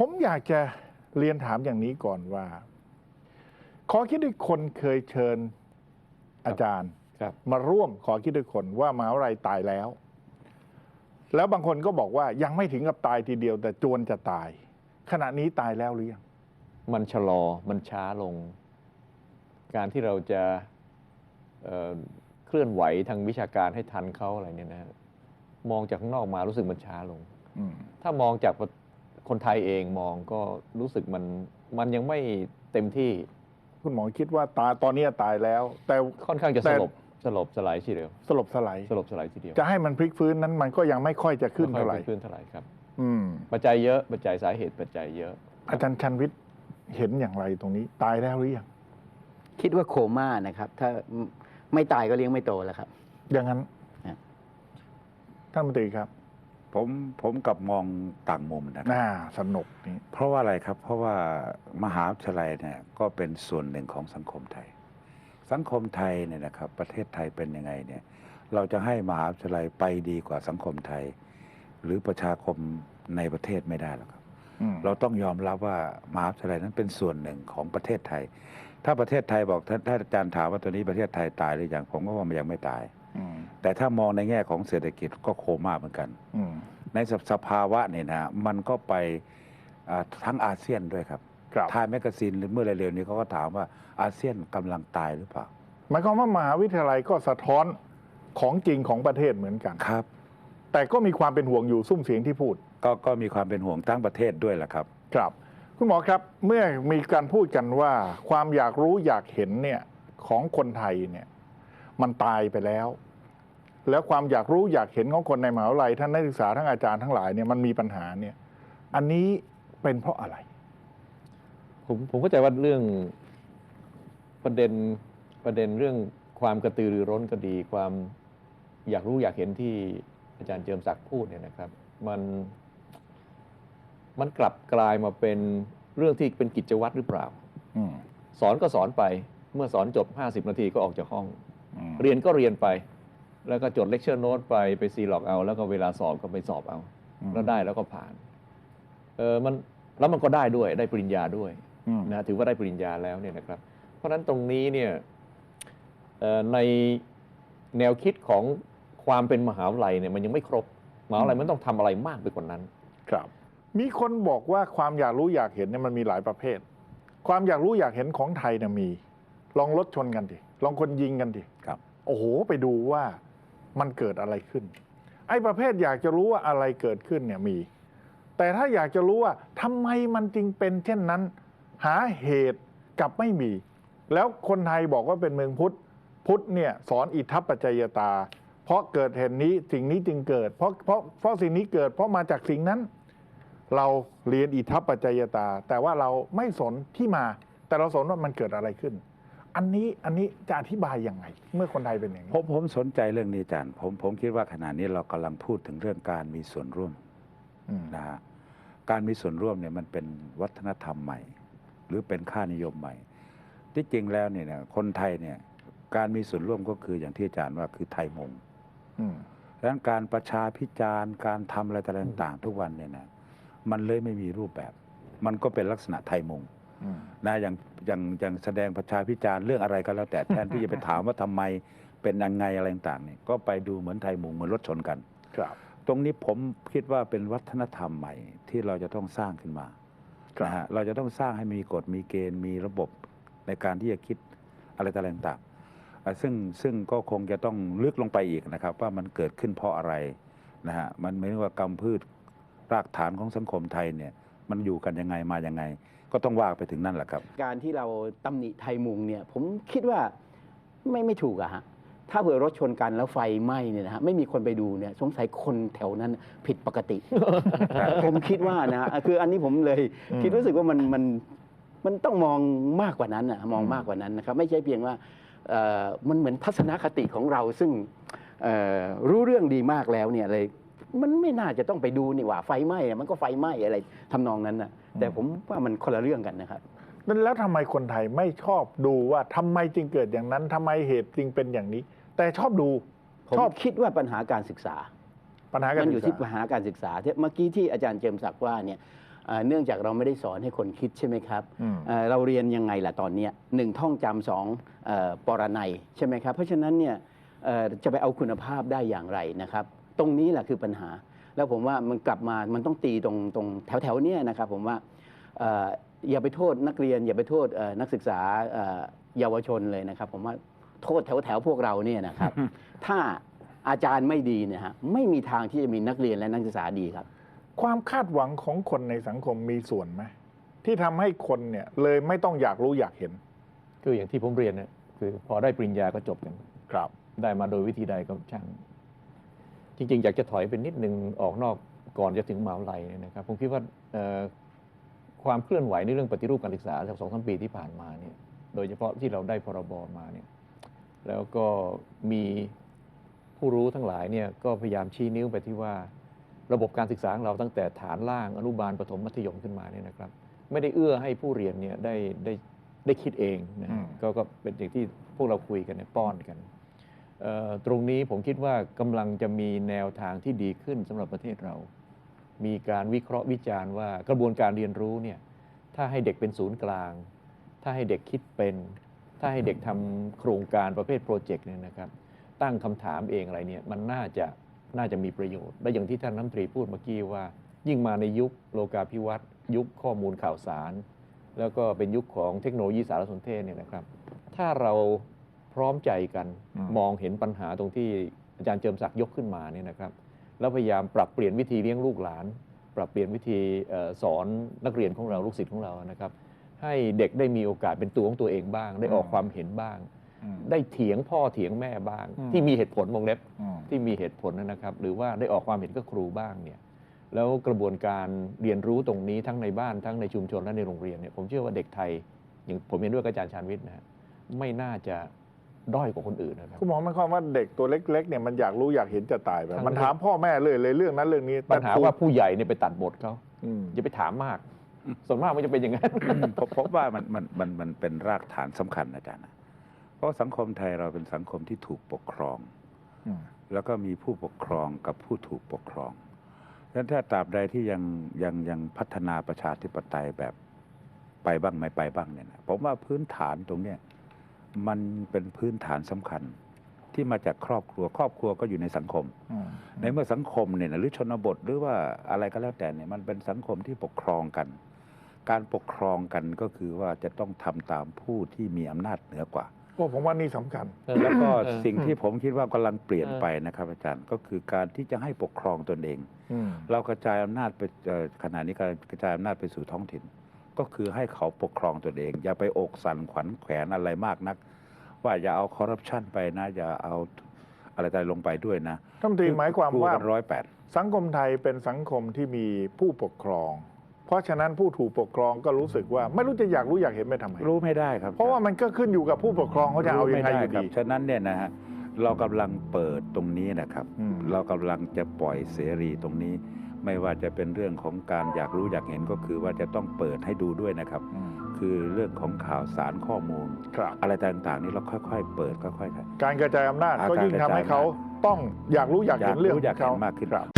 ผมอยากจะเรียนถามอย่างนี้ก่อนว่า ขอคิดด้วยคนเคยเชิญอาจารย์ครับมาร่วมขอคิดด้วยคนว่ามหาวิทยาลัยตายแล้ว แล้วบางคนก็บอกว่ายังไม่ถึงกับตายทีเดียว แต่จวนจะตาย ขณะนี้ตายแล้วหรือยังมันชะลอมันช้าลง การที่เราจะเอ่อเคลื่อนไหวทางวิชาการให้ทันเขาอะไรเนี่ยนะมองจากข้างนอกมารู้สึกมันช้าลงอืมถ้ามองจาก คนไทยเองมองก็รู้สึกมันมันยังไม่เต็มที่คุณหมอคิดว่าตายตอนนี้ตายแล้ว แต่ค่อนข้างจะแต่สลบสลบสลายทีเดียวสลบสลายสลบสลายทีเดียวจะให้มันพลิกฟื้นนั้นมันก็ยังไม่ค่อยจะขึ้นไม่ค่อยเท่าไหร่ขึ้นเท่าไหร่ครับ อืมปัจจัยเยอะปัจจัยสาเหตุปัจจัยเยอะ อาจารย์ชันวิทย์เห็นอย่างไรตรงนี้ ตายแล้วหรือยังคิดว่าโคม่านะครับ ถ้าไม่ตายก็เลี้ยงไม่โตแล้วครับ อย่างนั้นครับท่านมนตรีครับ ผมผมกลับมองต่างมุมนะครับน่าสนุกนี่ เพราะว่าอะไรครับ เพราะว่ามหาวิทยาลัยเนี่ยก็เป็นส่วนหนึ่งของสังคมไทย สังคมไทยเนี่ยนะครับ ประเทศไทยเป็นยังไงเนี่ย เราจะให้มหาวิทยาลัยไปดีกว่าสังคมไทย หรือประชาคมในประเทศไม่ได้หรอกครับ อืมเราต้องยอมรับว่ามหาวิทยาลัยนั้นเป็นส่วนหนึ่งของประเทศไทย ถ้าประเทศไทยบอกถ้าถ้าอาจารย์ถามว่าตัวนี้ประเทศไทยตายหรือยังผมก็ว่ามันยังไม่ตายอืม แต่ถ้ามองในแง่ของเศรษฐกิจก็โคม่าเหมือนกันอืมในสสภาวะเนี่ยนะมันก็ไปอ่าทั้งอาเซียนด้วยครับครับทายแมกกาซีนเมื่อเร็วๆนี้เขาก็ถามว่าอาเซียนกำลังตายหรือเปล่าหมายความว่ามหาวิทยาลัยก็สะท้อนของจริงของประเทศเหมือนกันครับ แต่ก็มีความเป็นห่วงอยู่ซุ้มเสียงที่พูด ก็ก็มีความเป็นห่วงทั้งประเทศด้วยแหละครับ ครับ คุณหมอครับเมื่อมีการพูดกันว่า ความอยากรู้อยากเห็นเนี่ยของคนไทยเนี่ยมันตายไปแล้ว แล้วความอยากรู้อยากเห็นของคนในมหาวิทยาลัยท่านนักศึกษาทั้งอาจารย์ทั้งหลายเนี่ยมันมีปัญหาเนี่ยอันนี้เป็นเพราะอะไร ผมผมเข้าใจว่าเรื่องประเด็นประเด็นเรื่องความกระตือรือร้นก็ดี ความอยากรู้อยากเห็นที่อาจารย์เจิมศักดิ์พูดเนี่ยนะครับ มันมันกลับกลายมาเป็นเรื่องที่เป็นกิจวัตรหรือเปล่าอืมสอนก็สอนไป เมื่อสอนจบ 50 นาทีก็ออกจากห้องอืมเรียนก็เรียนไป แล้วก็จดเลคเชอร์โน้ตไปไปซีล็อกเอา แล้วก็เวลาสอบก็ไปสอบเอา แล้วได้แล้วก็ผ่านเออมันแล้วมันก็ได้ด้วยได้ปริญญาด้วยอืมนะถือว่าได้ปริญญาแล้วเนี่ยนะครับ เพราะฉะนั้นตรงนี้เนี่ยเอ่อในแนวคิดของความเป็นมหาวิทยาลัยเนี่ยมันยังไม่ครบมหาวิทยาลัยมันต้องทำอะไรมากไปกว่านั้น ครับ มีคนบอกว่าความอยากรู้อยากเห็นเนี่ยมันมีหลายประเภท ความอยากรู้อยากเห็นของไทยเนี่ยมี ลองรถชนกันดิลองคนยิงกันดิครับ โอ้โหไปดูว่า มันเกิดอะไรขึ้น ไอ้ประเภทอยากจะรู้ว่าอะไรเกิดขึ้นเนี่ยมี แต่ถ้าอยากจะรู้ว่าทำไมมันจึงเป็น เช่นนั้น หาเหตุกับไม่มี แล้วคนไทยบอกว่าเป็นเมืองพุทธพุทธเนี่ยสอนอิทธัปปัจจยตา เพราะเกิดเหตุนี้สิ่งนี้จึงเกิด เพราะเพราะเพราะสิ่งนี้เกิด เพราะมาจากสิ่งนั้น เราเรียนอิทธัปปัจจยตา แต่ว่าเราไม่สนที่มา แต่เราสนว่ามันเกิดอะไรขึ้น อันนี้อันนี้จะอธิบายยังไง เมื่อคนไทยเป็นอย่างนี้ผมผมสนใจเรื่องนี้อาจารย์ผมผมคิดว่าขณะนี้เรากำลังพูดถึงเรื่องการมีส่วนร่วมอืมนะฮะการมีส่วนร่วมเนี่ยมันเป็นวัฒนธรรมใหม่ หรือเป็นค่านิยมใหม่ ที่จริงแล้วเนี่ยนะคนไทยเนี่ยการมีส่วนร่วมก็คืออย่างที่อาจารย์ว่าคือไทยมงอืมดังนั้นการประชาพิจารณ์การทำอะไรต่างๆ ทุกวันเนี่ยนะมันเลยไม่มีรูปแบบ มันก็เป็นลักษณะไทยมงอืม นะอย่างอย่างอย่างแสดงประชาพิจารณ์เรื่องอะไรก็แล้วแต่แทนที่จะไปถามว่าทำไมเป็นยังไงอะไรต่างๆเนี่ยก็ไปดูเหมือนไทยมงเหมือนรถชนกัน ครับ ตรงนี้ผมคิดว่าเป็นวัฒนธรรมใหม่ที่เราจะต้องสร้างขึ้นมาครับ นะฮะเราจะต้องสร้างให้มีกฎมีเกณฑ์มีระบบในการที่จะคิดอะไรต่างๆอะซึ่งซึ่งก็คงจะต้องลึกลงไปอีกนะครับ ว่ามันเกิดขึ้นเพราะอะไรนะฮะมันไม่ว่ากรรมพืชรากฐานของสังคมไทยเนี่ยมันอยู่กันยังไงมายังไง ก็ต้องว่าไปถึงนั่นแหละครับ การที่เราตำหนิไทยมุงเนี่ยผมคิดว่าไม่ไม่ถูกอะฮะถ้าเผื่อรถชนกันแล้วไฟไหม้เนี่ยนะฮะไม่มีคนไปดูเนี่ยสงสัยคนแถวนั้นผิดปกติ ผมคิดว่านะฮะคืออันนี้ผมเลยอืมคิดรู้สึกว่ามันมันมันต้องมองมากกว่านั้นอะมองอืมมากกว่านั้นนะครับ ไม่ใช่เพียงว่าเอ่อมันเหมือนทัศนคติของเราซึ่งเอ่อรู้เรื่องดีมากแล้วเนี่ยเลย มันไม่น่าจะต้องไปดูนี่หว่าไฟไหม้อะมันก็ไฟไหม้อะไรทำนองนั้นนะแต่ผมว่ามันคนละเรื่องกันนะครับแล้วทำไมคนไทยไม่ชอบดูว่าทำไมจึงเกิดอย่างนั้นทำไมเหตุจึงเป็นอย่างนี้ แต่ชอบดูผมชอบคิดว่าปัญหาการศึกษา ปัญหาการมันอยู่ศึที่กปัญษาหาการศึกษาที่เมื่อกี้ที่อาจารย์เจมส์ศักดิ์ว่าเนี่ยเอ่อเนื่องจากเราไม่ได้สอนให้คนคิดใช่ไหมครับอืมเอ่อเราเรียนยังไงล่ะตอนเนี้ยหนึ่งท่องจำสองเอ่อปรนัยใช่ไหมครับ เพราะฉะนั้นเนี่ยเอ่อจะไปเอาคุณภาพได้อย่างไรนะครับ ตรงนี้แหละคือปัญหา แล้วผมว่ามันกลับมามันต้องตีตรงตรงแถวแถวๆเนี้ยนะครับผมว่าเอ่ออย่าไปโทษนักเรียน อย่าไปโทษเอ่อนักศึกษาเอ่อเยาวชนเลยนะครับ ผมว่าโทษแถวแถวๆพวกเราเนี่ยนะครับ ถ้าอาจารย์ไม่ดีเนี่ยฮะไม่มีทางที่จะมีนักเรียนและนักศึกษาดีครับ ความคาดหวังของคนในสังคมมีส่วนไหมที่ทำให้คนเนี่ยเลยไม่ต้องอยากรู้อยากเห็น คืออย่างที่ผมเรียนเนี่ยคือพอได้ปริญญาก็จบกันครับ ได้มาโดยวิธีใดก็ช่าง จริงๆ อยากจะถอยไปนิดนึงออกนอกก่อนจะถึงมหาวิทยาลัยเนี่ยนะครับ ผมคิดว่าเอ่อความเคลื่อนไหวในเรื่องปฏิรูปการศึกษาจากสองสามปีที่ผ่านมาเนี่ยโดยเฉพาะที่เราได้พรบมาเนี่ยแล้วก็มีผู้รู้ทั้งหลายเนี่ยก็พยายามชี้นิ้วไปที่ว่าระบบการศึกษาของเราตั้งแต่ฐานล่างอนุบาลประถมมัธยมขึ้นมาเนี่ยนะครับ ไม่ได้เอื้อให้ผู้เรียนเนี่ยได้ได้ได้คิดเองนะอืฮะมก็ก็เป็นอย่างที่พวกเราคุยกันเนี่ยป้อนกันเอ่อ ตรงนี้ผมคิดว่ากำลังจะมีแนวทางที่ดีขึ้นสำหรับประเทศเรา มีการวิเคราะห์วิจารณ์ว่ากระบวนการเรียนรู้เนี่ยถ้าให้เด็กเป็นศูนย์กลาง ถ้าให้เด็กคิดเป็น ถ้าให้เด็กทำโครงการประเภทโปรเจกต์เนี่ยนะครับ ตั้งคำถามเองอะไรเนี่ยมันน่าจะน่าจะมีประโยชน์ และอย่างที่ท่านน้ำตรีพูดเมื่อกี้ว่า ยิ่งมาในยุคโลกาภิวัตน์ยุคข้อมูลข่าวสาร แล้วก็เป็นยุคของเทคโนโลยีสารสนเทศเนี่ยนะครับ ถ้าเรา ร้อมใจกันอืมมองเห็นปัญหาตรงที่อาจารย์เจิมศักดิ์ยกขึ้นมาเนี่ยนะครับ แล้วพยายามปรับเปลี่ยนวิธีเลี้ยงลูกหลาน ปรับเปลี่ยนวิธีเอ่อสอนนักเรียนของเราลูกศิษย์ของเรานะครับ ให้เด็กได้มีโอกาสเป็นตัวของตัวเองบ้าง ได้ออกความเห็นบ้างอืมได้เถียงพ่อเถียงแม่บ้างอืมที่มีเหตุผลวงเล็บอืมที่มีเหตุผลนะครับ หรือว่าได้ออกความเห็นกับครูบ้างเนี่ยแล้วกระบวนการเรียนรู้ตรงนี้ทั้งในบ้านทั้งในชุมชนและในโรงเรียนเนี่ยผมเชื่อว่าเด็กไทยอย่างผมเห็นด้วยกับอาจารย์ชานวิทย์นะฮะไม่น่าจะ ด้อยกว่าคนอื่นนะครับ คุณหมอหมายความว่าเด็กตัวเล็กๆเนี่ยมันอยากรู้อยากเห็นจะตายไปทั้งมันถามพ่อแม่เลยเลยเรื่องนั้นเรื่องนี้ปัญหาแต่ครูว่าผู้ใหญ่เนี่ยไปตัดบทเขาอืมอย่าไปถามมาก ส่วนมากมันจะเป็นอย่างนั้นผมผมว่ามันมันมันมันเป็นรากฐานสำคัญอาจารย์นะเพราะสังคมไทยเราเป็นสังคมที่ถูกปกครองอืมแล้วก็มีผู้ปกครองกับผู้ถูกปกครองดังนั้นถ้าตราบใดที่ยังยังยังพัฒนาประชาธิปไตยแบบไปบ้างไม่ไปบ้างเนี่ยนะผมว่าพื้นฐานตรงเนี้ย มันเป็นพื้นฐานสำคัญที่มาจากครอบครัวครอบครัวก็อยู่ในสังคมอืมในเมื่อสังคมเนี่ยนะหรือชนบทหรือว่าอะไรก็แล้วแต่เนี่ยมันเป็นสังคมที่ปกครองกัน การปกครองกันก็คือว่าจะต้องทำตามผู้ที่มีอำนาจเหนือกว่าโอ้ผมว่านี่สำคัญ แล้วก็เออสิ่งที่ผมคิดว่ากำลังเปลี่ยนเออไปนะครับ อาจารย์ก็คือการที่จะให้ปกครองตนเองอืมเรากระจายอำนาจไปเอ่อขณะนี้การกระจายอำนาจไปสู่ท้องถิ่น ก็คือให้เขาปกครองตนเอง อย่าไปอกสั่นขวัญแขวนอะไรมากนัก ว่าอย่าเอาคอร์รัปชันไปนะ อย่าเอาอะไรใดลงไปด้วยนะท่านรัฐมนตรีหมายความว่าร้อยแปดสังคมไทยเป็นสังคมที่มีผู้ปกครอง เพราะฉะนั้นผู้ถูกปกครองก็รู้สึกว่า ไม่รู้จะอยากรู้อยากเห็นไปทำไมรู้ไม่ได้ครับ เพราะว่ามันก็ขึ้นอยู่กับผู้ปกครองเขาจะเอายังไงรู้อม่ยู่ครับดีฉะนั้นเนี่ยนะฮะเรากำลังเปิดตรงนี้นะครับอืมเรากำลังจะปล่อยเสรีตรงนี้ ไม่ว่าจะเป็นเรื่องของการอยากรู้อยากเห็นก็คือว่าจะต้องเปิดให้ดูด้วยนะครับอืมคือเรื่องของข่าวสารข้อมูลครับอะไรต่างๆนี่เราค่อย ๆ เปิดค่อยๆการกระจายอำนาจอ่าก็ยิ่งการกระจายทำให้เขาอำนาต้องอยากรู้อยากเห็นเรื่องอยากรู้อยากขเห็นมากขึ้นครับ